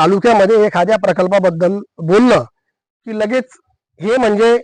तालुक्यामध्ये एखाद्या प्रकल्पाबद्दल बोललं की लगेच हे म्हणजे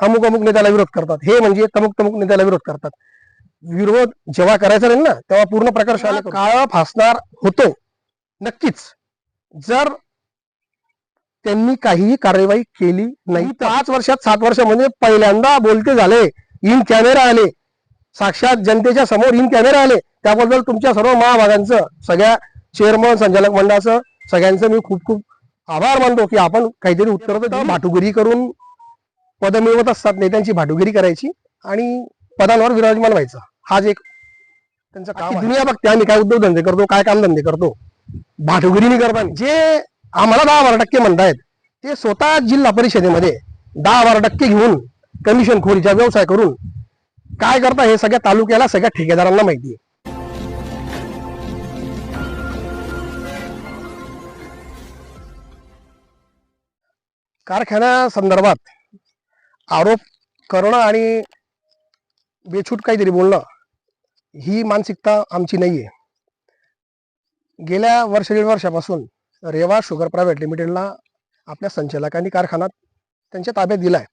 अमुक अमुक नेत्याला विरोध करतात हे म्हणजे तमुक तमुक नेत्याला विरोध करतात. विरोध जेव्हा करायचा नाही ना तेव्हा पूर्ण प्रकार काळ फासणार होतो. नक्कीच. जर त्यांनी काहीही कार्यवाही केली नाही पाच वर्षात सात वर्षामध्ये पहिल्यांदा बोलते झाले इन कॅमेरा आले. साक्षात जनतेच्या समोर इन कॅमेरा आले. त्याबद्दल तुमच्या सर्व महाभागांचं सगळ्या चेअरमन संचालक मंडळाचं सगळ्यांचं मी खूप खूप आभार मानतो की आपण काहीतरी उत्तर तर भाटुगिरी करून पद मिळवत असतात नेत्यांची भाटुगिरी करायची आणि पदांवर विराजमान व्हायचा. हाच एक त्यांचं काम आहे. दुनिया बघते आम्ही काय उद्योगधंदे करतो काय काम धंदे करतो. भाटुगिरी नाही करताना जे आम्हाला दहा बारा टक्के म्हणतायत ते स्वतः जिल्हा परिषदेमध्ये दहा बारा टक्के घेऊन कमिशन खोरीचा व्यवसाय करून काय करता हे सगळ्या तालुक्याला सगळ्या ठेकेदारांना माहिती आहे. कारखान्या संदर्भात आरोप करणं आणि बेछूट काहीतरी बोलणं ही मानसिकता आमची नाही आहे गेल्या वर्ष दीड वर्षापासून रेवा शुगर प्रायव्हेट लिमिटेडला आपल्या संचालकांनी कारखाना त्यांच्या ताब्यात दिलाय.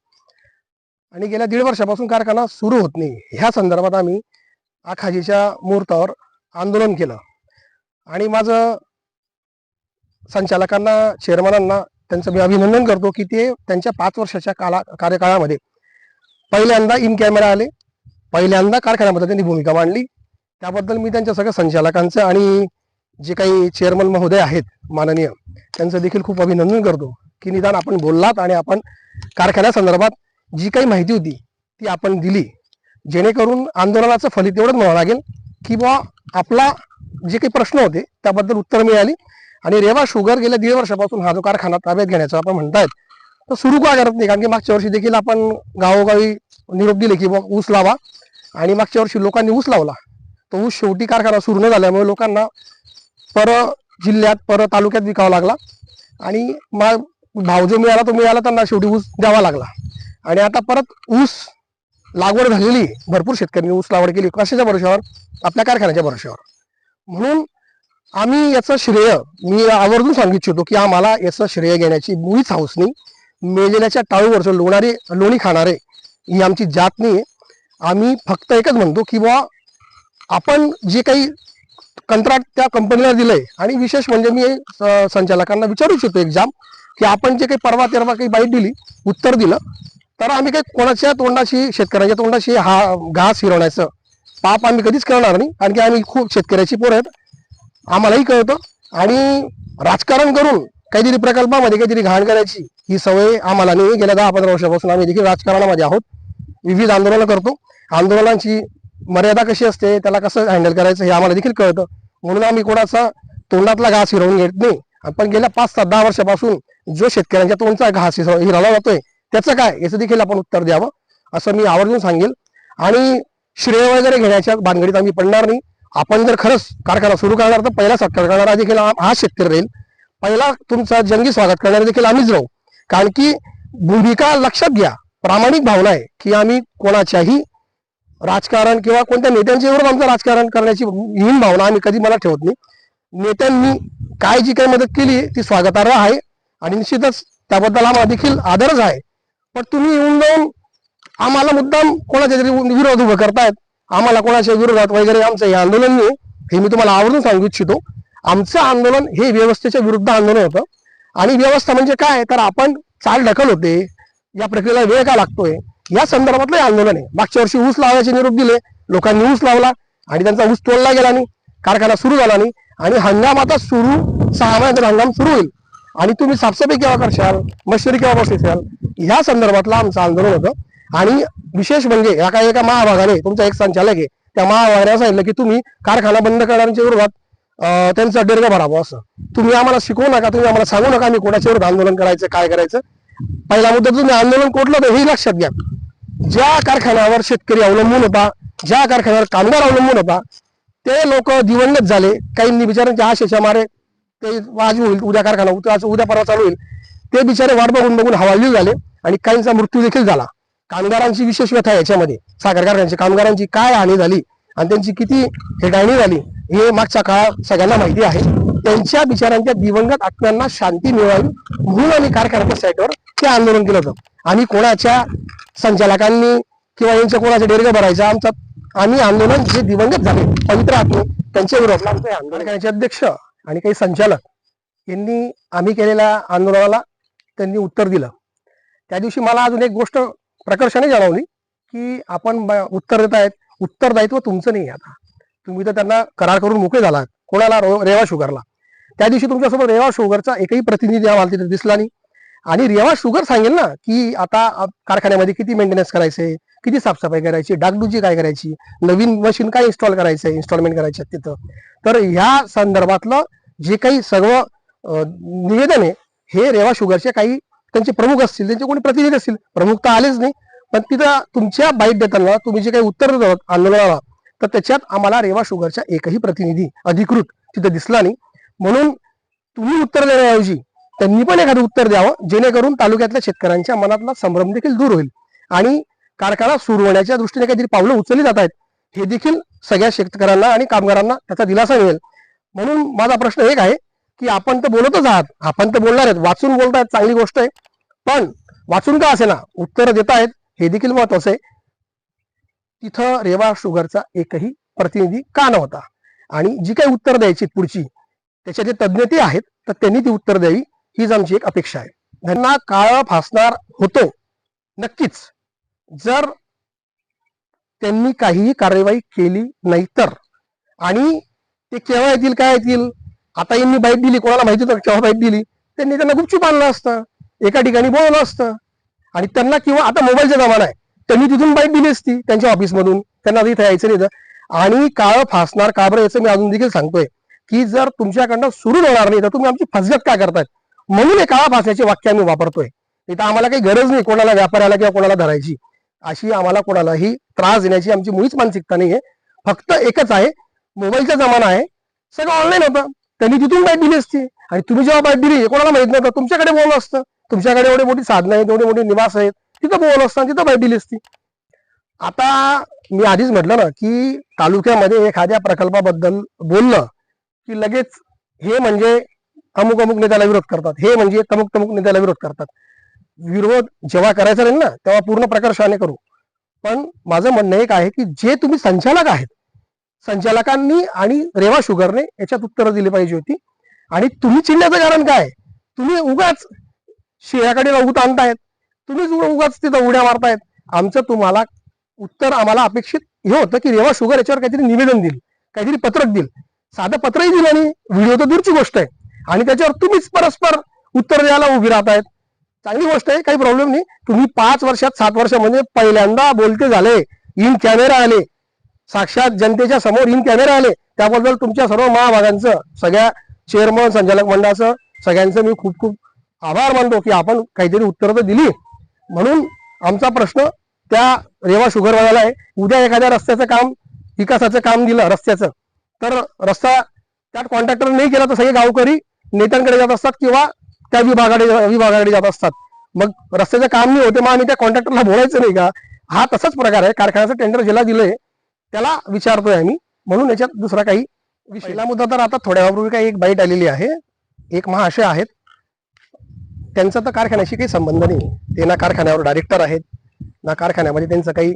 आणि गेल्या दीड वर्षापासून कारखाना सुरू होत नाही. ह्या संदर्भात आम्ही आखाजीच्या मुहूर्तावर आंदोलन केलं. आणि माझं संचालकांना चेअरमनांना त्यांचं मी अभिनंदन करतो की ते त्यांच्या पाच वर्षाच्या काला कार्यकाळामध्ये पहिल्यांदा इन कॅमेरा आले पहिल्यांदा कारखान्यामध्ये त्यांनी भूमिका मांडली. त्याबद्दल मी त्यांच्या सगळ्या संचालकांचं आणि जे काही चेअरमन महोदय आहेत माननीय त्यांचं देखील खूप अभिनंदन करतो की निदान आपण बोललात आणि आपण कारखान्यासंदर्भात जी काही माहिती होती ती आपण दिली. जेणेकरून आंदोलनाचं फलित एवढंच म्हणावं लागेल की बुवा आपला जे काही प्रश्न होते त्याबद्दल उत्तर मिळाली. आणि रेवा शुगर गेल्या दीड वर्षापासून हा जो कारखाना ताब्यात घेण्याचा आपण म्हणतायत तर सुरू का करत नाही? कारण की मागच्या वर्षी देखील आपण गावोगावी निरोप दिले की बुवा ऊस लावा आणि मागच्या वर्षी लोकांनी ऊस लावला. तो ऊस शेवटी कारखाना सुरू न झाल्यामुळे लोकांना पर जिल्ह्यात पर तालुक्यात विकावा लागला आणि मग भाव जो मिळाला तो मिळाला त्यांना शेवटी ऊस द्यावा लागला. आणि आता परत ऊस लागवड झालेली भरपूर शेतकऱ्यांनी ऊस लागवड केली कशाच्या भरोश्यावर आपल्या कारखान्याच्या भरोश्यावर. म्हणून आम्ही याचं श्रेय मी आवर्जून सांगू इच्छितो की आम्हाला याचं श्रेय घेण्याची मुळीच हौस नाही. मेलेल्याच्या टाळूवरचं लोणारे लोणी खाणारे ही आमची जात नाही आम्ही फक्त एकच म्हणतो की बा आपण जे काही कंत्राट त्या कंपनीला दिलंय आणि विशेष म्हणजे मी संचालकांना विचारू इच्छितो एक्झाम की आपण जे काही परवा तेरवा काही बाईट दिली उत्तर दिलं तर आम्ही काही कोणाच्या तोंडाशी शेतकऱ्याच्या तोंडाशी हा घास हिरवण्याचं पाप आम्ही कधीच करणार नाही कारण की आम्ही खूप शेतकऱ्याची पोरं आहेत. आम्हालाही कळतं. आणि राजकारण करून काहीतरी प्रकल्पामध्ये काहीतरी घाण करायची ही सवय आम्हाला नाही गेल्या दहा पंधरा वर्षापासून आम्ही देखील राजकारणामध्ये आहोत. विविध आंदोलनं करतो. आंदोलनांची मर्यादा कशी असते त्याला कसं हँडल करायचं हे आम्हाला देखील कळतं. म्हणून आम्ही कोणाचा तोंडातला घास हिरवून घेत नाही. पण गेल्या पाच सात दहा वर्षापासून जो शेतकऱ्यांच्या तोंडचा घास हिरावला जातोय त्याचं काय? याचं देखील आपण उत्तर द्यावं असं मी आवर्जून सांगेल. आणि श्रेय वगैरे घेण्याच्या भानगडीत आम्ही पडणार नाही. आपण जर खरंच कारखाना सुरू करणार तर पहिला सत्कार करणारा देखील हा हा शेतकरी राहील. पहिला तुमचा जंगी स्वागत करणारा देखील आम्हीच राहू. कारण की भूमिका लक्षात घ्या. प्रामाणिक भावना आहे की आम्ही कोणाच्याही राजकारण किंवा कोणत्या नेत्यांच्या एवढं आमचं राजकारण करण्याची हीन भावना आम्ही कधी मला ठेवत नाही. नेत्यांनी काय जी काही मदत केली ती स्वागतार्ह आहे आणि निश्चितच त्याबद्दल आम्हाला देखील आदरच आहे. पण तुम्ही येऊन जाऊन आम्हाला मुद्दाम कोणाच्या तरी विरोध उभं करतायत आम्हाला कोणाच्या विरोधात वगैरे आमचं हे आंदोलन नाही. हे मी तुम्हाला आवर्जून सांगू इच्छितो. आमचं आंदोलन हे व्यवस्थेच्या विरुद्ध आंदोलन होतं. आणि व्यवस्था म्हणजे काय? तर आपण चाल ढकल होते. या प्रक्रियेला वेळ का लागतोय? या संदर्भातलं आंदोलन आहे. मागच्या वर्षी ऊस लावायचे निरोप दिले. लोकांनी ऊस लावला आणि त्यांचा ऊस तोडला गेला नाही. कारखाना सुरू झाला नाही. आणि हंगाम आता सुरू. सहा महिन्याचा हंगाम सुरू होईल. आणि तुम्ही साफसफाई केव्हा करशाल? मशिनरी केव्हा बसवशाल? ह्या संदर्भातलं आमचं आंदोलन होतं. आणि विशेष म्हणजे या काही एका महाभागाने तुमचा एक संचालक आहे त्या महाभागाने सांगितलं की तुम्ही कारखाना बंद करणाऱ्यांच्या विरोधात त्यांचा दीर्घ भरावा असं. तुम्ही आम्हाला शिकवू नका तुम्ही आम्हाला सांगू नका आम्ही कोणाच्या विरोधात आंदोलन करायचं काय करायचं. पहिला मुद्दा तुम्ही आंदोलन कुठलं तर हे लक्षात घ्या. ज्या कारखान्यावर शेतकरी अवलंबून होता ज्या कारखान्यावर कामगार अवलंबून होता ते लोक दिवंगत झाले. काही बिचाऱ्यांच्या आशेच्या मारे ते आज होईल उद्या कारखाना उद्या उद्या परवा चालू होईल. ते बिचारे वाट बघून बघून हवालदिल झाले आणि काहींचा मृत्यू देखील झाला. कामगारांची विशेष व्यथा याच्यामध्ये. साखर कारखान्याची कामगारांची काय हानी झाली आणि त्यांची किती हेटाळणी झाली हे मागच्या काळात सगळ्यांना माहिती आहे. त्यांच्या बिचारांच्या दिवंगत आत्म्यांना शांती मिळावी म्हणून आम्ही कारखान्याच्या साईटवर ते आंदोलन केलं होतं. आणि कोणाच्या संचालकांनी किंवा यांच्या कोणाचा डेरगा भरायचा आमचा आम्ही आंदोलन जे दिवंगत झाले पवित्र आत्मे त्यांच्या विरोधात आमचं आंदोलकांचे आंदोलन अध्यक्ष आणि काही संचालक यांनी आम्ही केलेल्या आंदोलनाला त्यांनी उत्तर दिलं. त्या दिवशी मला अजून एक गोष्ट प्रकर्षाने जाणवली की आपण उत्तर देत आहेत. उत्तरदायित्व तुमचं नाही आहे आता. तुम्ही तर त्यांना करार करून मोकळे झालात. कोणाला रेवा शुगरला? त्या दिवशी तुमच्यासोबत रेवा शुगरचा एकही प्रतिनिधी आम्हाला तिथे दिसला नाही. आणि रेवा शुगर सांगेल ना की आता कारखान्यामध्ये किती मेंटेनन्स करायचे किती साफसफाई करायची? डागडुजी काय करायची? नवीन मशीन काय इन्स्टॉल करायचं इन्स्टॉलमेंट करायची तिथं. तर ह्या संदर्भातलं जे काही सर्व निवेदन आहे हे रेवा शुगरचे काही त्यांचे प्रमुख असतील त्यांचे कोणी प्रतिनिधी असतील प्रमुख तर आलेच नाही. पण तिथं तुमच्या बाईट देताना तुम्ही जे काही उत्तर देत आहात आंदोलनाला तर त्याच्यात आम्हाला रेवा शुगरच्या एकही प्रतिनिधी अधिकृत तिथं दिसला नाही. म्हणून तुम्ही उत्तर देण्याऐवजी त्यांनी पण एखादं उत्तर द्यावं जेणेकरून तालुक्यातल्या शेतकऱ्यांच्या मनातला संभ्रम देखील दूर होईल. आणि कारखाना सुरू होण्याच्या दृष्टीने काहीतरी पावलं उचलली जात आहेत हे देखील सगळ्या शेतकऱ्यांना आणि कामगारांना त्याचा दिलासा मिळेल. म्हणून माझा प्रश्न एक आहे की आपण तर बोलतच आहात. आपण तर बोलणार आहेत. वाचून बोलतायत चांगली गोष्ट आहे. पण वाचून का असे ना उत्तर देत आहेत. हे देखील महत्वाचं आहे. तिथं रेवा शुगरचा एकही प्रतिनिधी का नव्हता? आणि जी काही उत्तर द्यायची पुढची त्याच्या जे तज्ज्ञ ते आहेत तर त्यांनी ती उत्तर द्यावी हीच आमची एक अपेक्षा आहे. त्यांना काळ फासणार होतो नक्कीच. जर त्यांनी काहीही कार्यवाही केली नाही तर. आणि ते केव्हा येतील काय येतील? आता यांनी बाईट दिली कोणाला माहिती होतं केव्हा बाईट दिली? त्यांनी त्यांना गुपचूप आणलं असतं. एका ठिकाणी बोलवलं असतं. आणि त्यांना किंवा आता मोबाईलचा जमाना आहे. त्यांनी तिथून बाईट दिली असती त्यांच्या ऑफिसमधून त्यांना इथे यायचं नाही तर आणि काळ फासणार का बरं याचं मी अजून देखील सांगतोय की जर तुमच्याकडनं सुरू होणार नाही तर तुम्ही आमची फसगत का करतायत म्हणून हे काळा फासण्याचे वाक्य आम्ही वापरतोय. इथं आम्हाला काही गरज नाही कोणाला व्यापाऱ्याला किंवा कोणाला धरायची. अशी आम्हाला कोणालाही त्रास देण्याची आमची मुळीच मानसिकता नाहीये. फक्त एकच आहे मोबाईलचा जमाना आहे. सगळं ऑनलाईन होतं. त्यांनी तिथून बाईट दिली असती. आणि तुम्ही जेव्हा बाईट दिली कोणाला माहीत नव्हतं. तुमच्याकडे बोल असतं. तुमच्याकडे एवढी मोठी साधनं आहेत एवढे मोठे निवास आहेत. तिथं बोल असतं तिथं बाईट दिली असती. आता मी आधीच म्हटलं ना की तालुक्यामध्ये एखाद्या प्रकल्पाबद्दल बोललं की लगेच हे म्हणजे अमुक अमुक नेत्याला विरोध करतात. हे म्हणजे तमुक तमुक नेत्याला विरोध करतात. विरोध जेव्हा करायचा राहील ना तेव्हा पूर्ण प्रकर्षाने करू. पण माझं म्हणणं एक आहे की जे तुम्ही संचालक आहेत संचालकांनी आणि रेवा शुगरने याच्यात उत्तरं दिली पाहिजे होती. आणि तुम्ही चिडण्याचं कारण काय? तुम्ही उगाच शेळ्याकडे उगत आणतायत. तुम्हीच उगाच तिथं उड्या मारतायत. आमचं तुम्हाला उत्तर आम्हाला अपेक्षित हे होतं की रेवा शुगर याच्यावर काहीतरी निवेदन देईल काहीतरी पत्रक देईल. साधं पत्रही दिलं आणि व्हिडिओ तर दूरची गोष्ट आहे. आणि त्याच्यावर तुम्हीच परस्पर उत्तर द्यायला उभी राहतायत. चांगली गोष्ट आहे काही प्रॉब्लेम नाही. तुम्ही पाच वर्षात सात वर्षामध्ये पहिल्यांदा बोलते झाले. इन कॅमेरा आले. साक्षात जनतेच्या समोर इन कॅमेरे आले. त्याबद्दल तुमच्या सर्व महाभागांचं सगळ्या चेअरमन संचालक मंडळाचं सगळ्यांचं मी खूप खूप आभार मानतो की आपण काहीतरी उत्तरं तर दिली. म्हणून आमचा प्रश्न त्या रेवा शुगरवाल्याला आहे उद्या एखाद्या रस्त्याचं काम विकासाचं काम दिलं रस्त्याचं तर रस्ता त्यात कॉन्ट्रॅक्टर नाही केला तर सगळे गावकरी नेत्यांकडे जात असतात किंवा त्या विभागाकडे विभागाकडे जात असतात. मग रस्त्याचं काम नाही होते मग आम्ही त्या कॉन्ट्रॅक्टरला बोलायचं नाही का? हा तसाच प्रकार आहे. कारखान्याचं टेंडर ज्याला दिलंय त्याला विचारतोय आम्ही. म्हणून याच्यात दुसरा काही विषय. पहिला मुद्दा तर आता थोड्या वेळापूर्वी काही एक बाईट आलेली आहे. एक महाशय आहेत. त्यांचा तर कारखान्याशी काही संबंध नाही. ते ना कारखान्यावर डायरेक्टर आहेत ना कारखान्यामध्ये त्यांचं काही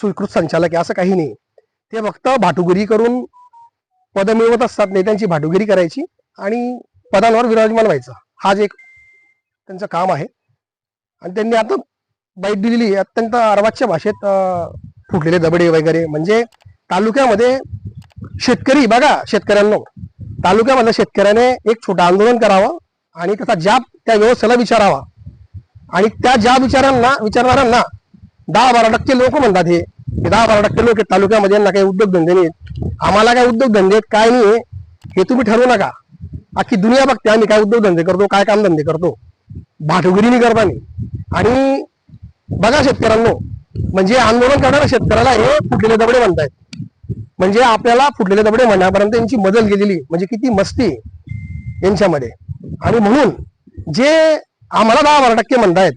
स्वीकृत संचालक आहे असं काही नाही. ते फक्त भाटुगिरी करून पद मिळवत असतात नेत्यांची भाटुगिरी करायची आणि पदांवर विराजमान व्हायचं. हाच एक त्यांचं काम आहे. आणि त्यांनी आता बाईट दिलेली आहे. अत्यंत अर्वाच्य भाषेत फुटलेले दबडे वगैरे. म्हणजे तालुक्यामध्ये शेतकरी बघा शेतकऱ्यांना तालुक्यामधल्या शेतकऱ्याने एक छोटं आंदोलन करावं आणि त्याचा जाब त्या व्यवस्थेला विचारावा. आणि त्या ज्या विचारांना विचारणाऱ्यांना दहा बारा टक्के लोक म्हणतात हे. दहा बारा टक्के लोक तालुक्यामध्ये यांना काही उद्योगधंदे नाहीत. आम्हाला काय उद्योगधंदे आहेत काय नाही हे. तुम्ही ठरवू नका. अख्खी दुनिया बघते आम्ही काय उद्योगधंदे करतो काय कामधंदे करतो. भाटुगिरी करता नाही. आणि बघा शेतकऱ्यांनो म्हणजे आंदोलन करणाऱ्या शेतकऱ्याला हे फुटलेले दबडे म्हणतायत. म्हणजे आपल्याला फुटलेले दबडे म्हणण्यापर्यंत यांची मदत गेलेली म्हणजे किती मस्ती यांच्यामध्ये. आणि म्हणून जे आम्हाला दहा बारा टक्के म्हणतायत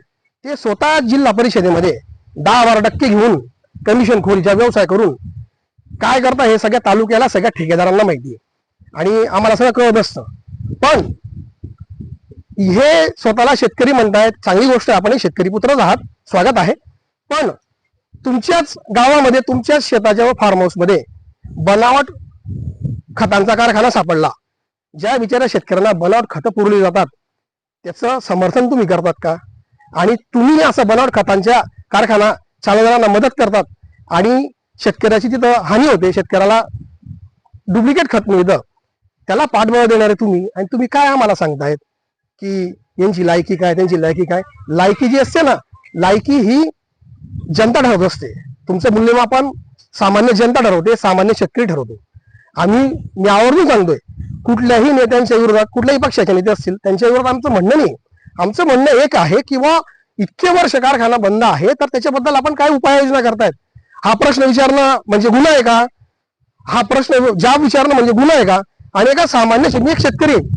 ते स्वतः जिल्हा परिषदेमध्ये दहा बारा टक्के घेऊन कमिशन खोरीचा व्यवसाय करून काय करता हे सगळ्या तालुक्याला सगळ्या ठेकेदारांना माहिती आहे. आणि आम्हाला सगळं कळत असतं. पण हे स्वतःला शेतकरी म्हणतायत चांगली गोष्ट आपण शेतकरी पुत्रच आहात स्वागत आहे. पण तुमच्याच गावामध्ये तुमच्याच शेताच्या व फार्म हाऊसमध्ये बनावट खतांचा कारखाना सापडला. ज्या बिचाऱ्या शेतकऱ्यांना बनावट खतं पुरवली जातात त्याचं समर्थन तुम्ही करतात का? आणि तुम्ही असं बनावट खतांच्या कारखाना चालवणाऱ्यांना मदत करतात आणि शेतकऱ्याची तिथं हानी होते शेतकऱ्याला डुप्लिकेट खत मिळतं त्याला पाठबळ देणारे तुम्ही आणि तुम्ही काय आम्हाला सांगतायत? की यांची लायकी काय त्यांची लायकी काय? लायकी जी असते ना लायकी ही जनता ठरवत असते. तुमचं मूल्यमापन सामान्य जनता ठरवते सामान्य शेतकरी ठरवतो. आम्ही मी आवर्जून सांगतोय कुठल्याही नेत्यांच्या विरोधात कुठल्याही पक्षाचे नेते असतील त्यांच्या विरोधात आमचं म्हणणं नाही. आमचं म्हणणं एक आहे किंवा इतके वर्ष कारखाना बंद आहे तर त्याच्याबद्दल आपण काय उपाययोजना करतायत? हा प्रश्न विचारणं म्हणजे गुन्हा आहे का? हा प्रश्न ज्या विचारणं म्हणजे गुन्हा आहे का? आणि एका सामान्य शेत- मी एक शेतकरी आहे.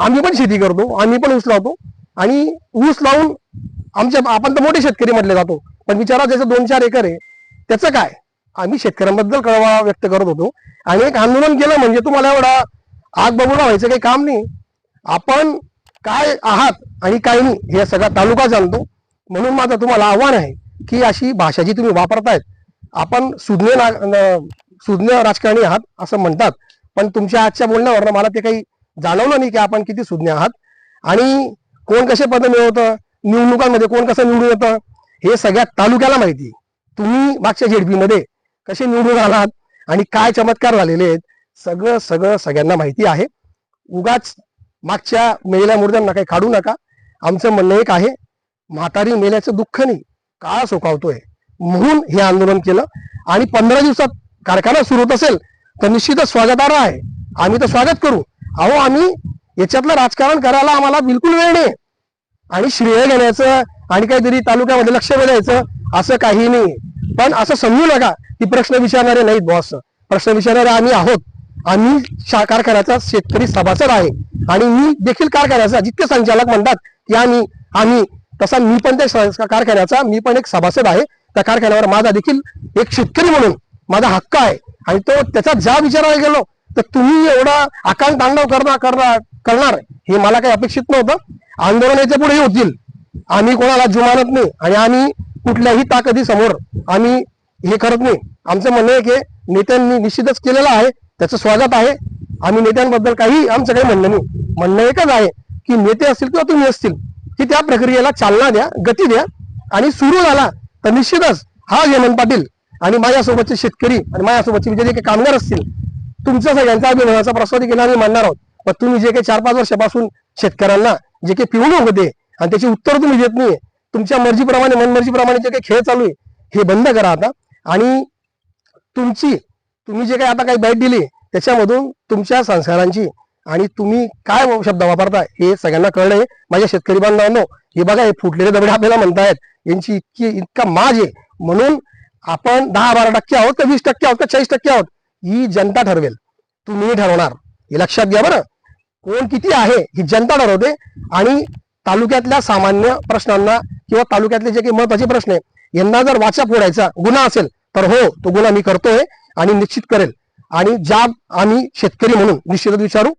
आम्ही पण शेती करतो आम्ही पण ऊस लावतो. आणि ऊस लावून आमच्या आपण तर मोठे शेतकरी म्हटले जातो. पण विचारा ज्याचं दोन चार एकर आहे त्याचं काय? आम्ही शेतकऱ्यांबद्दल कळवा व्यक्त करत होतो. आणि एक आंदोलन केलं म्हणजे तुम्हाला एवढा आग बबुला व्हायचं काही काम नाही. आपण काय आहात आणि काय नाही हे सगळा तालुका जाणतो. म्हणून माझं तुम्हाला आव्हान आहे की अशी भाषा जी तुम्ही वापरतायत आपण सुज्ञ ना सुज्ञ राजकारणी आहात असं म्हणतात. पण तुमच्या आजच्या बोलण्यावरनं मला ते काही जाणवलं नाही की आपण किती सुज्ञ आहात. आणि कोण कसे पद मिळवतं? निवडणुकांमध्ये कोण कसं निवडून येतं हे सगळ्या तालुक्याला माहिती तुम्ही मागच्या झेडपीमध्ये कसे निवडून आलात आणि काय चमत्कार झालेले आहेत सगळं सगळं सगळ्यांना माहिती आहे. उगाच मागच्या मेलेल्या मुर्द्यांना काही काढू नका. आमचं म्हणणं एक आहे म्हातारी मेल्याचं दुःख नाही काळ सोकावतोय. म्हणून हे आंदोलन केलं. आणि पंधरा दिवसात कारखाना सुरू होत असेल तर निश्चितच स्वागतार्ह आहे. आम्ही तर स्वागत करू. अहो आम्ही याच्यातलं राजकारण करायला आम्हाला बिलकुल वेळ नाही. आणि श्रेय घेण्याचं आणि काहीतरी तालुक्यामध्ये लक्ष वेधायचं असं काही नाही पण असं समजू नका की प्रश्न विचारणारे नाहीत बॉस प्रश्न विचारणारे आम्ही आहोत. आम्ही कारखान्याचा शेतकरी सभासद आहे. आणि मी देखील कारखान्याचा जितके संचालक म्हणतात की आम्ही आम्ही तसा मी पण त्या कारखान्याचा मी पण एक सभासद आहे. त्या कारखान्यावर माझा देखील एक शेतकरी म्हणून माझा हक्क आहे. आणि तो त्याचा ज्या विचाराला गेलो तर तुम्ही एवढा आकांत तांडव करणार करणार करणार हे मला काही अपेक्षित नव्हतं. आंदोलन याच्या पुढेही होतील. आम्ही कोणाला जुमानत नाही आणि आम्ही कुठल्याही ताकदी समोर आम्ही हे करत नाही. आमचं म्हणणं आहे की नेत्यांनी निश्चितच केलेलं आहे त्याचं स्वागत आहे. आम्ही नेत्यांबद्दल काही आमचं काही म्हणणं नाही. म्हणणं एकच आहे की नेते असतील किंवा तुम्ही असतील की त्या प्रक्रियेला चालना द्या गती द्या आणि सुरू झाला तर निश्चितच हा हेमंत पाटील आणि माझ्यासोबतचे शेतकरी आणि माझ्यासोबतचे जे काही कामगार असतील तुमच्या सगळ्यांचा अभिमानाचा प्रस्ताव केला आम्ही मानणार आहोत. पण तुम्ही जे काही चार पाच वर्षापासून शेतकऱ्यांना जे काही पिऊन होते आणि त्याची उत्तर तुम्ही देत नाहीये तुमच्या मर्जीप्रमाणे मनमर्जीप्रमाणे जे काही खेळ चालू आहे हे बंद करा आता. आणि तुमची तुम्ही जे काही आता काही बॅट दिली त्याच्यामधून तुमच्या संस्कारांची आणि तुम्ही काय शब्द वापरता हे सगळ्यांना कळलं आहे माझ्या शेतकरी बांधवांनो हे बघा हे फुटलेले दगडे आपल्याला म्हणतायत. यांची इतकी इतका माज आहे. म्हणून आपण दहा बारा टक्के आहोत का वीस टक्के आहोत का चाळीस टक्के आहोत ही जनता ठरवेल. तुम्ही ठरवणार. हे लक्षात घ्या बरं. कोण किती आहे ही जनता ठरवते आणि तालुक्यातल्या सामान्य प्रश्नांना किंवा तालुक्यातले जे काही महत्त्वाचे प्रश्न आहे यांना जर वाचा फोडायचा गुन्हा असेल तर हो तो गुन्हा मी करतोय आणि निश्चित करेल. आणि ज्या आम्ही शेतकरी म्हणून निश्चितच विचारू